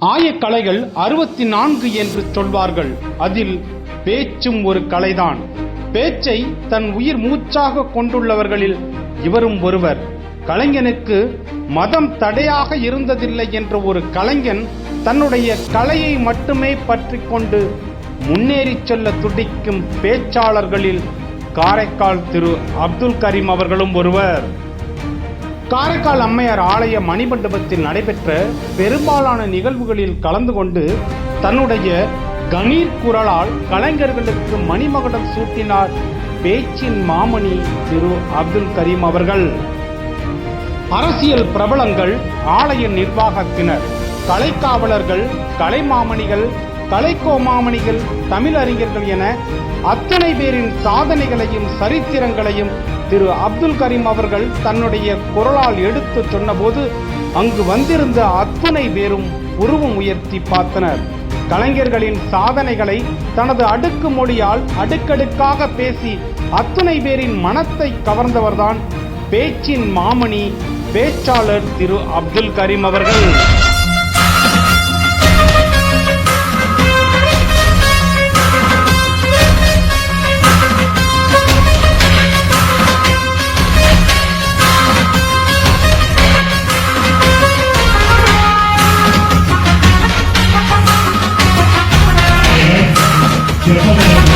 ஆயக்கலைகள் அறுபத்தி நான்கு என்று சொல்வார்கள். அதில் பேச்சும் ஒரு கலைதான். பேச்சை தன் உயிர் மூச்சாக கொண்டுள்ளவர்களில் இவரும் ஒருவர். கலைஞனுக்கு மதம் தடையாக இருந்ததில்லை என்ற ஒரு கலைஞன் தன்னுடைய கலையை மட்டுமே பற்றி கொண்டு முன்னேறிச் செல்ல துடிக்கும் பேச்சாளர்களில் காரைக்கால் திரு அப்துல் கரீம் அவர்களும் ஒருவர். காரைக்கால் அம்மையார் ஆலய மணிமண்டபத்தில் நடைபெற்ற பெரும்பாலான நிகழ்வுகளில் கலந்து கொண்டு தன்னுடைய கணீர் குரலால் கலைஞர்களுக்கு மணிமகடம் சூட்டினார் பேச்சின் மாமணி திரு அப்துல் கரீம் அவர்கள். அரசியல் பிரபலங்கள் ஆலய நிர்வாகத்தினர் கலைக்காவலர்கள் கலைமாமணிகள் கலைக்கோமாமணிகள் தமிழறிஞர்கள் என அத்தனை பேரின் சாதனைகளையும் சரித்திரங்களையும் திரு அப்துல் கரீம் அவர்கள் தன்னுடைய குரலால் எடுத்து சொன்னபோது அங்கு வந்திருந்த அத்துணை பேரும் உருவம் உயர்த்தி பார்த்தனர். கலைஞர்களின் சாதனைகளை தனது அடுக்கு மொழியால் அடுக்கடுக்காக பேசி அத்துணை பேரின் மனத்தை கவர்ந்தவர்தான் பேச்சின் மாமணி பேச்சாளர் திரு அப்துல் கரீம் அவர்கள். Yeah.